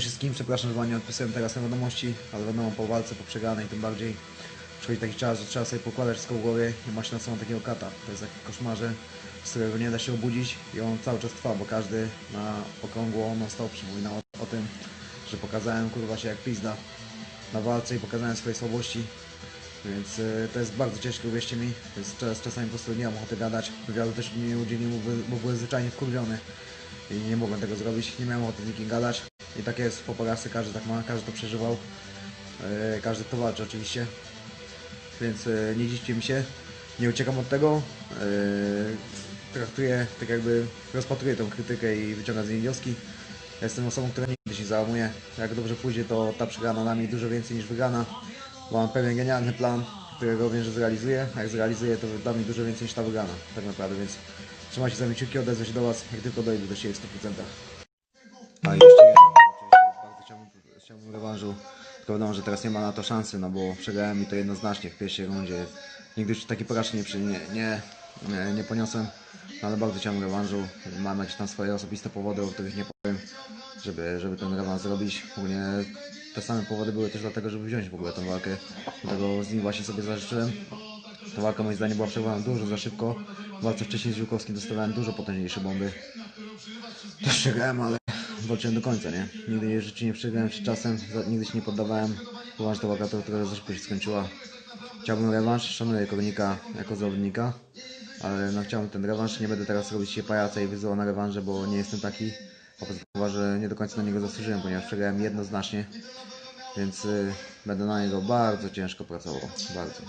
wszystkim, przepraszam, że wam nie odpisałem teraz na wiadomości, ale wiadomo, po walce, po przegranej tym bardziej przychodzi taki czas, że trzeba sobie pokładać wszystko w głowie i masz na sobą takiego kata. To jest taki koszmarze, z którego nie da się obudzić i on cały czas trwa, bo każdy na okrągło non stop przypomina o, o tym, że pokazałem kurwa się jak pizda na walce i pokazałem swoje słabości. Więc y, to jest bardzo ciężkie, uwierzcie mi. To jest czas, czasami po prostu nie mam ochoty gadać. Wywiadu też nie udzieliłem, bo, bo byłem zwyczajnie wkurwiony. I nie mogłem tego zrobić, nie miałem ochoty z nikim gadać. I tak jest po porażce, każdy tak ma, każdy to przeżywał. E, każdy to walczy oczywiście. Więc e, nie dziwcie mi się, nie uciekam od tego. E, traktuję, tak jakby rozpatruję tą krytykę i wyciągam z niej wnioski. Jestem osobą, która nigdy się załamuje. Jak dobrze pójdzie, to ta przegrana da mi dużo więcej niż wygrana. Mam pewien genialny plan, którego wiem, że zrealizuję. A jak zrealizuję, to da mi dużo więcej niż ta wygrana. Tak naprawdę, więc trzymajcie za mnie kciuki, odezwę się do Was, jak tylko dojdę do siebie w 100%. A jeszcze chciałbym, rewanżu, tylko wiadomo, że teraz nie ma na to szansy, no bo przegrałem i to jednoznacznie w pierwszej rundzie. Nigdy już takiej porażki nie, nie, nie, nie poniosłem, no ale bardzo chciałbym rewanżu. Mam jakieś tam swoje osobiste powody, o których nie powiem, żeby, żeby ten rewanż zrobić. Ogólnie te same powody były też dlatego, żeby wziąć w ogóle tę walkę. Dlatego z nim właśnie sobie zażyczyłem. Ta walka moim zdaniem była przegrana dużo za szybko. W walce wcześniej z Żółkowskim dostawałem dużo potężniejsze bomby. Też przegrałem, ale walczyłem do końca, nie? Nigdy w życiu nie przegrałem przed czasem, za- nigdy się nie poddawałem. Uważam, że ta walka to trochę za szybko się skończyła. Chciałbym rewanż, szanuję Kornika jako zawodnika, ale no chciałbym ten rewanż. Nie będę teraz robić się pajaca i wyzywał na rewanże, bo nie jestem taki. A poza tym że nie do końca na niego zasłużyłem, ponieważ przegrałem jednoznacznie. Więc y, będę na niego bardzo ciężko pracował. Bardzo.